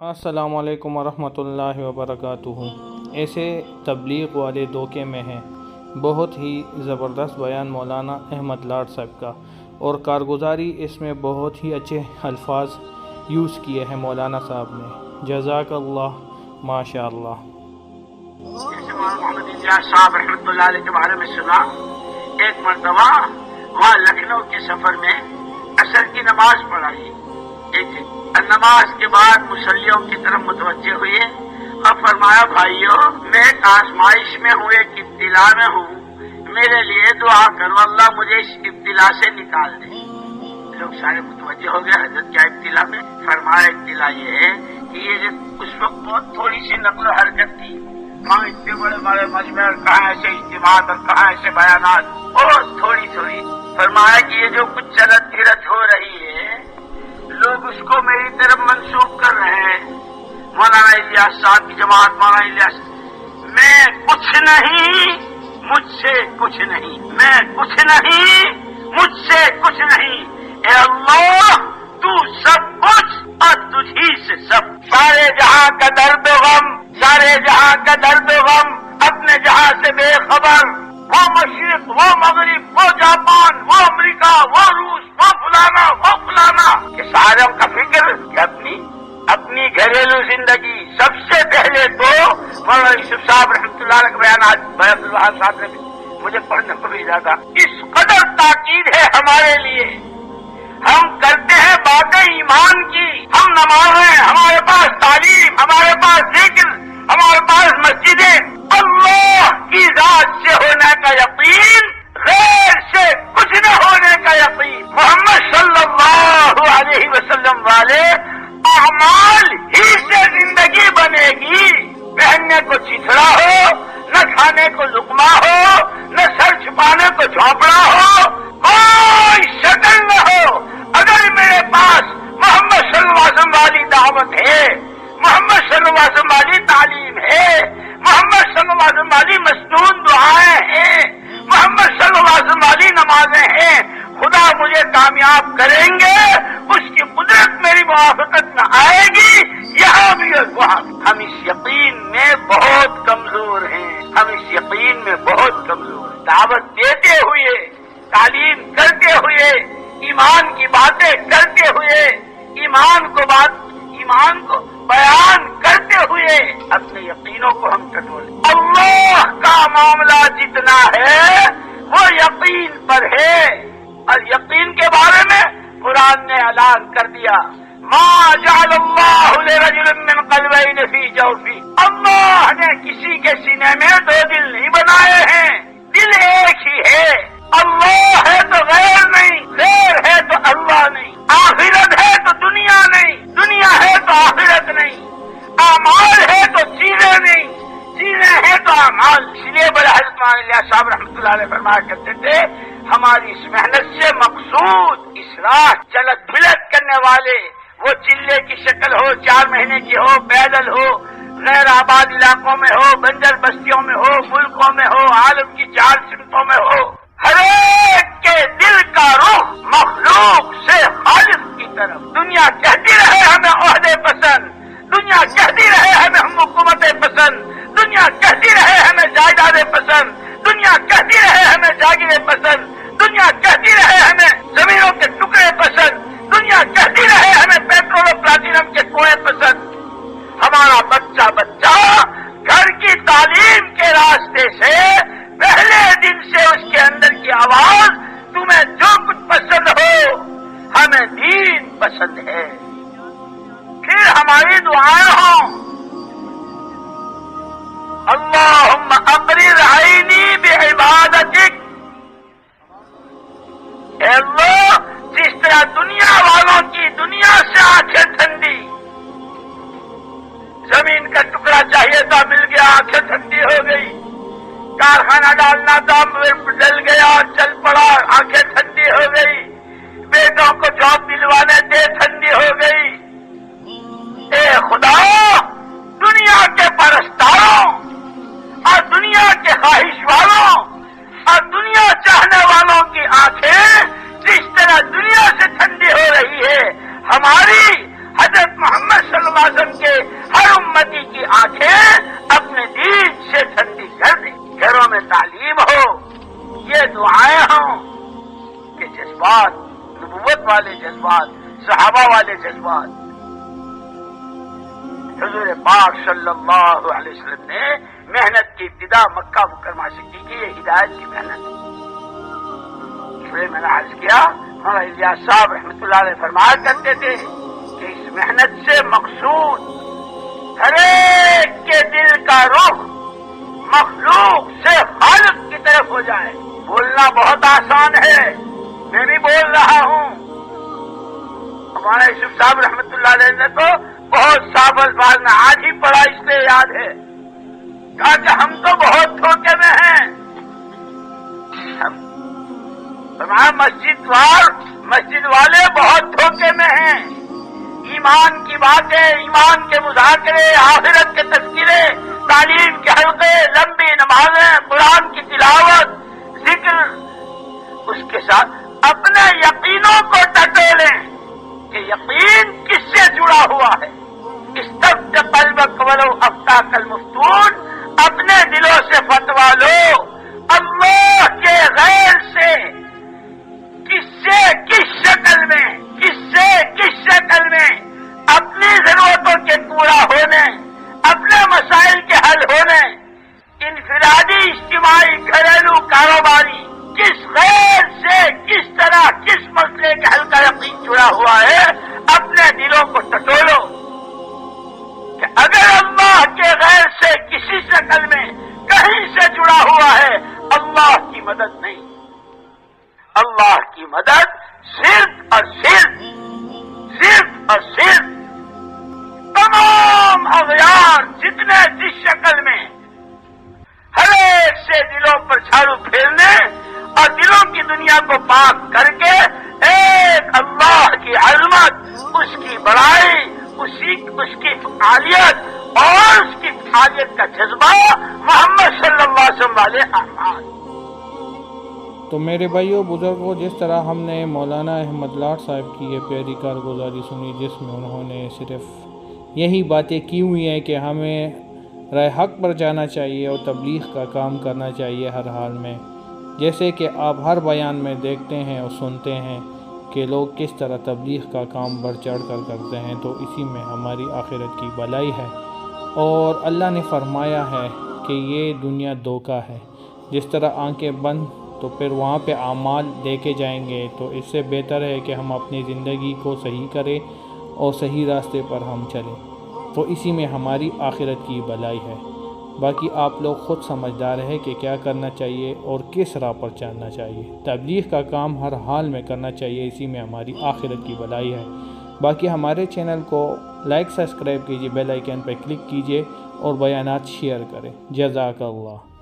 السلام علیکم ورحمۃ اللہ وبرکاتہ۔ ایسے تبلیغ والے دھوکے میں ہیں۔ بہت ہی زبردست بیان مولانا احمد لاڈ صاحب کا۔ اور کارگزاری اس میں بہت ہی اچھے الفاظ یوز کیے ہیں مولانا صاحب نے۔ جزاک اللہ ماشاء اللہ محمد صاحب رحمۃ اللہ علیہ کے بارے میں سنا ایک مرتبہ وہاں لکھنؤ کے سفر میں اثر کی نماز پڑھائی۔ نماز کے بعد مسلیوں کی طرف متوجہ ہوئے۔ اور فرمایا بھائیوں میں ایک آزمائش میں ہوں، ایک ابتلا میں ہوں۔ میرے لیے دعا کرو، اللہ مجھے اس ابتلا سے نکال دے۔ لوگ سارے متوجہ ہو گئے، حضرت کیا ابتلا میں؟ فرمایا، ابتلا یہ ہے کہ یہ جو اس وقت بہت تھوڑی سی نقل و حرکت تھی۔ وہاں اتنے بڑے بڑے مجمع اور کہاں ایسے اجتماعات اور کہاں ایسے بیانات، بہت تھوڑی تھوڑی۔ فرمایا کہ یہ جو کچھ چلت پھرت لوگ اس کو میری طرف منسوخ کر رہے ہیں۔ مولانا الیاس صاحب کی جماعت، مولانا الیاس، میں کچھ نہیں، مجھ سے کچھ نہیں، میں کچھ نہیں، مجھ سے کچھ نہیں۔ اے اللہ، تو سب کچھ اور تجھی سے سب۔ سارے جہاں کا درد و غم، سارے جہاں کا درد و غم، اپنے جہاں سے بے خبر۔ وہ مشرق، وہ مغرب، وہ جاپان، وہ امریکہ، وہ روس صاحب رحمۃ اللہ علیہ بیان آج بیت اللہ صاحب نے بھی مجھے پڑھنے کو بھیجا تھا اس قدر تاکید ہے ہمارے لیے۔ ہم کرتے ہیں باتیں ایمان کی۔ ہم نمازیں ہمارے پاس تعلیم، ہمارے پاس ذکر، ہمارے پاس مسجدیں۔ کو لکما ہو، نہ سر چھپانے کو جھونپڑا ہو، کوئی شکل نہ ہو۔ اگر میرے پاس محمد صلی اللہ علیہ وسلم والی دعوت ہے، محمد صلی اللہ علیہ وسلم والی تعلیم ہے، محمد صلی اللہ علیہ وسلم والی مصنون دعائیں ہیں، محمد صلی اللہ علیہ وسلم والی نمازیں ہیں، خدا مجھے کامیاب کریں گے، اس کی قدرت میری موافقت نہ آئے گی۔ یہاں بھی اور وہاں، ہم اس یقین میں بہت کمزور ہیں۔ ہم اس یقین میں بہت کمزور ہیں۔ دعوت دیتے ہوئے، تعلیم کرتے ہوئے، ایمان کی باتیں کرتے ہوئے، ایمان کو بات، ایمان کو بیان کرتے ہوئے اپنے یقینوں کو ہم کنٹرول اللہ کا معاملہ جتنا ہے، وہ یقین پر ہے۔ اور یقین کے بارے میں قرآن نے اعلان کر دیا۔ ما جعل اللہ لرجل من قلبین فی۔ جوفی اللہ نے کسی کے سینے میں دو دل نہیں بنائے ہیں۔ دل ایک ہی ہے۔ اللہ ہے تو غیر نہیں، غیر ہے تو اللہ نہیں۔ آخرت ہے تو دنیا نہیں، دنیا ہے تو آخرت نہیں۔ اعمال ہے تو چیزیں نہیں، چیزیں ہیں تو اعمال۔ اس لیے بڑے حضرت علیہ صاحب رحمۃ اللہ علیہ فرمایا کرتے تھے، ہماری اس محنت سے مقصود، اس راہ چلت بلت کرنے والے وہ چلے کی شکل ہو، چار مہینے کی ہو، پیدل ہو، غیر آباد علاقوں میں ہو بنجر بستیوں میں ہو، ملکوں میں ہو، عالم کی چار سمتوں میں ہو صحابہ والے جذبات۔ حضور پاک صلی اللہ علیہ وسلم نے محنت کی ابتدا مکہ مکرمہ سے کی کہ یہ ہدایت کی محنت۔ میں نے عرض کیا ہمارا الیاس صاحب رحمۃ اللہ علیہ فرمایا کرتے تھے کہ اس محنت سے مقصود ہر ایک کے دل کا رخ مخلوق سے خالق کی طرف ہو جائے۔ بولنا بہت آسان ہے، میں بھی بول رہا ہوں۔ ہمارے یوسف صاحب رحمۃ اللہ علیہ نے تو بہت صاف الفاظ میں آج ہی پڑھا، اس لیے یاد ہے۔ کہا کہ ہم تو بہت دھوکے میں ہیں۔ ہم مسجد وار، مسجد والے بہت دھوکے میں ہیں۔ ایمان کی باتیں، ایمان کے مذاکرے، آخرت کے تذکرے، تعلیم کے حلقے، لمبی نمازیں ولو أفتاك المفتون پاک کر کے ایک اللہ کی عظمت، اس کی بڑائی، اسی، اس کی فعالیت اور اس کی فعالیت کا جذبہ محمد صلی اللہ علیہ وسلم والے اعمال تو میرے بھائیوں بزرگوں جس طرح ہم نے مولانا احمد لاٹ صاحب کی یہ پیاری کارگزاری سنی، جس میں انہوں نے صرف یہی باتیں کی ہوئی ہیں کہ ہمیں رائے حق پر جانا چاہیے اور تبلیغ کا کام کرنا چاہیے ہر حال میں۔ جیسے کہ آپ ہر بیان میں دیکھتے ہیں اور سنتے ہیں کہ لوگ کس طرح تبلیغ کا کام بڑھ چڑھ کر کرتے ہیں، تو اسی میں ہماری آخرت کی بلائی ہے۔ اور اللہ نے فرمایا ہے کہ یہ دنیا دھوکہ ہے۔ جس طرح آنکھیں بند تو پھر وہاں پہ اعمال دیکھے جائیں گے، تو اس سے بہتر ہے کہ ہم اپنی زندگی کو صحیح کریں اور صحیح راستے پر ہم چلیں۔ تو اسی میں ہماری آخرت کی بلائی ہے۔ باقی آپ لوگ خود سمجھدار ہے کہ کیا کرنا چاہیے اور کس راہ پر چلنا چاہیے۔ تبلیغ کا کام ہر حال میں کرنا چاہیے، اسی میں ہماری آخرت کی بلائی ہے۔ باقی ہمارے چینل کو لائک، سبسکرائب کیجیے بیل آئیکن پہ کلک کیجیے اور بیانات شیئر کریں۔ جزاک اللہ۔